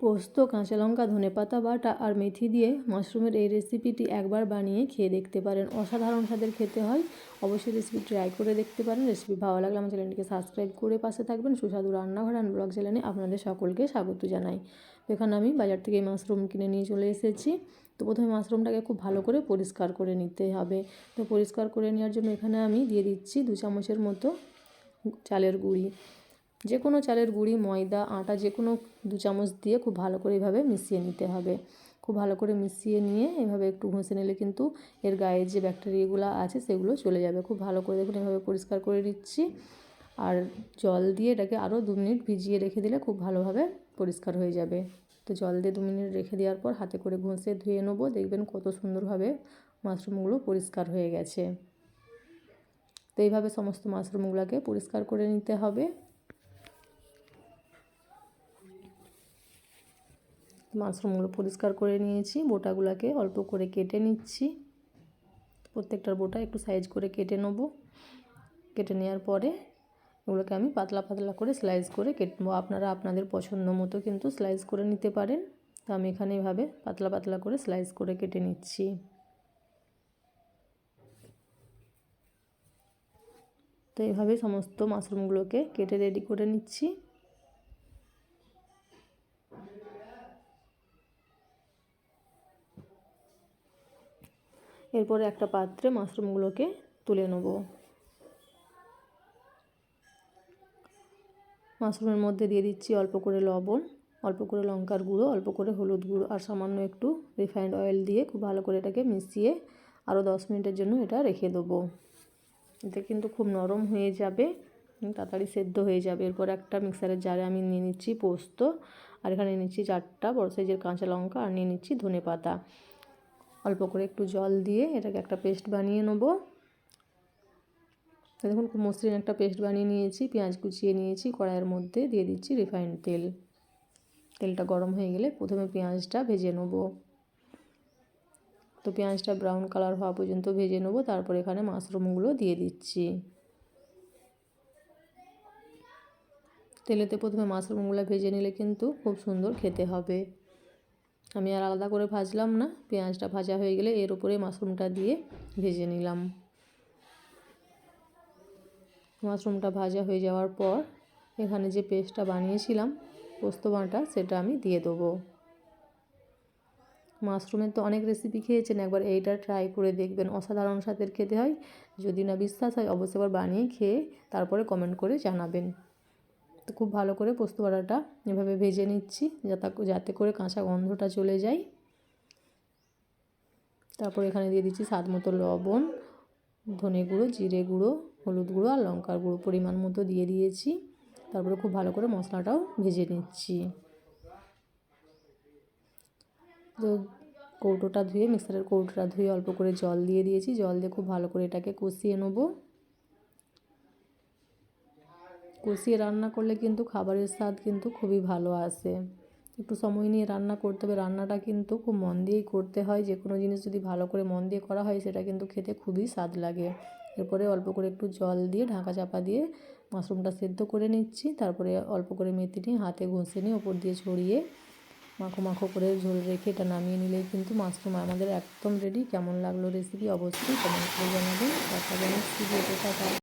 পোস্ত, কাঁচা লঙ্কা ধনেপাতা বাটা আর মেথি দিয়ে মাশরুমের এই রেসিপিটি একবার বানিয়ে খেয়ে দেখতে পারেন। অসাধারণ স্বাদের খেতে হয়। অবশ্যই রেসিপি ট্রাই করে দেখতে পারেন। রেসিপি ভালো লাগলে আমার চ্যানেলটিকে সাবস্ক্রাইব করে পাশে থাকবেন। সুস্বাদু রান্নাঘর অ্যান্ড ব্লগ চ্যানেলে আপনাদের সকলকে স্বাগত জানাই। এখানে আমি বাজার থেকে মাশরুম কিনে নিয়ে চলে এসেছি। তো প্রথমে মাশরুমটাকে খুব ভালো করে পরিষ্কার করে নিতে হবে। তো পরিষ্কার করে নেওয়ার জন্য এখানে আমি দিয়ে দিচ্ছি দু চামচের মতো চালের গুঁড়ি। যে কোনো চালের গুঁড়ি, ময়দা, আটা যে কোনো দু চামচ দিয়ে খুব ভালো করে এভাবে মিশিয়ে নিতে হবে। খুব ভালো করে মিশিয়ে নিয়ে এভাবে একটু ঘষে নিলে কিন্তু এর গায়ে যে ব্যাকটেরিয়াগুলো আছে সেগুলো চলে যাবে। খুব ভালো করে দেখুন, এভাবে পরিষ্কার করে দিচ্ছি আর জল দিয়ে এটাকে আরও দু মিনিট ভিজিয়ে রেখে দিলে খুব ভালোভাবে পরিষ্কার হয়ে যাবে। তো জল দিয়ে দু মিনিট রেখে দেওয়ার পর হাতে করে ঘষে ধুয়ে নেব। দেখবেন কত সুন্দরভাবে মাশরুমগুলো পরিষ্কার হয়ে গেছে। তো এইভাবে সমস্ত মাশরুমগুলোকে পরিষ্কার করে নিতে হবে। মাশরুমগুলো পরিষ্কার করে নিয়েছি। বোটাগুলোকে অল্প করে কেটে নিচ্ছি। প্রত্যেকটার বোটা একটু সাইজ করে কেটে নেব। কেটে নেওয়ার পরে এগুলোকে আমি পাতলা পাতলা করে স্লাইস করে কেটে নেব আপনারা আপনাদের পছন্দ মতো কিন্তু স্লাইস করে নিতে পারেন। তো আমি এখানে এভাবে পাতলা পাতলা করে স্লাইস করে কেটে নিচ্ছি। তো এইভাবে সমস্ত মাশরুমগুলোকে কেটে রেডি করে নিচ্ছি। এরপরে একটা পাত্রে মাশরুমগুলোকে তুলে নেব। মাশরুমের মধ্যে দিয়ে দিচ্ছি অল্প করে লবণ, অল্প করে লঙ্কার গুঁড়ো, অল্প করে হলুদ গুঁড়ো আর সামান্য একটু রিফাইন্ড অয়েল দিয়ে খুব ভালো করে এটাকে মিশিয়ে আরও দশ মিনিটের জন্য এটা রেখে দেবো। এতে কিন্তু খুব নরম হয়ে যাবে তাড়াতাড়ি সেদ্ধ হয়ে যাবে। এরপর একটা মিক্সারের জারে আমি নিয়ে নিচ্ছি পোস্ত আর এখানে নিচ্ছি চারটা বড় সাইজের কাঁচা লঙ্কা আর নিয়ে নিচ্ছি ধনে পাতা অল্প করে একটু জল দিয়ে এটাকে একটা পেস্ট বানিয়ে নেব। দেখুন খুব মসৃণ একটা পেস্ট বানিয়ে নিয়েছি, পেঁয়াজ কুচিয়ে নিয়েছি, কড়াইয়ের মধ্যে দিয়ে দিচ্ছি রিফাইন্ড তেল। তেলটা গরম হয়ে গেলে প্রথমে পেঁয়াজটা ভেজে নেব। তো পেঁয়াজটা ব্রাউন কালার হওয়া পর্যন্ত ভেজে নেব, তারপর এখানে মাশরুমগুলো দিয়ে দিচ্ছি। তেলেতে প্রথমে মাশরুমগুলো ভেজে নিলে কিন্তু খুব সুন্দর খেতে হবে। আমি আর আলাদা করে ভাজলাম না। পেঁয়াজটা ভাজা হয়ে গেলে এর উপরে মাশরুমটা দিয়ে ভেজে নিলাম। মাশরুমটা ভাজা হয়ে যাওয়ার পর এখানে যে পেস্টটা বানিয়েছিলাম, পোস্ত বাটা, সেটা আমি দিয়ে দেবো। মাশরুমের তো অনেক রেসিপি খেয়েছেন, একবার এইটা ট্রাই করে দেখবেন। অসাধারণ স্বাদের খেতে হয়। যদি না বিশ্বাস হয়, অবশ্যই আবার বানিয়ে খেয়ে তারপরে কমেন্ট করে জানাবেন। তো খুব ভালো করে পোস্ত বাটাটা এভাবে ভেজে নিচ্ছি, যাতে করে কাঁচা গন্ধটা চলে যায়। তারপর এখানে দিয়ে দিচ্ছি স্বাদ মতো লবণ, ধনে গুঁড়ো, জিরে গুঁড়ো, হলুদ গুঁড়ো আর লঙ্কার গুঁড়ো পরিমাণ মতো দিয়ে দিয়েছি। তারপরে খুব ভালো করে মশলাটাও ভেজে নিচ্ছি। তো কৌটোটা ধুয়ে, মিক্সারের কৌটোটা ধুয়ে অল্প করে জল দিয়ে দিয়েছি। জল দিয়ে খুব ভালো করে এটাকে কষিয়ে নেব। কষিয়ে রান্না করলে কিন্তু খাবারের স্বাদ কিন্তু খুবই ভালো আসে। একটু সময় নিয়ে রান্না করতে হবে। রান্নাটা কিন্তু খুব মন দিয়েই করতে হয়। যে কোনো জিনিস যদি ভালো করে মন দিয়ে করা হয়, সেটা কিন্তু খেতে খুবই স্বাদ লাগে। এরপরে অল্প করে একটু জল দিয়ে ঢাকা চাপা দিয়ে মাশরুমটা সেদ্ধ করে নিচ্ছি। তারপরে অল্প করে মেথি নিয়ে হাতে ঘষে নিয়ে ওপর দিয়ে ছড়িয়ে মাখো মাখো করে ঝোল রেখে এটা নামিয়ে নিলেই কিন্তু মাশরুম আমাদের একদম রেডি কেমন লাগল রেসিপি অবশ্যই কমেন্ট করে জানাবেন।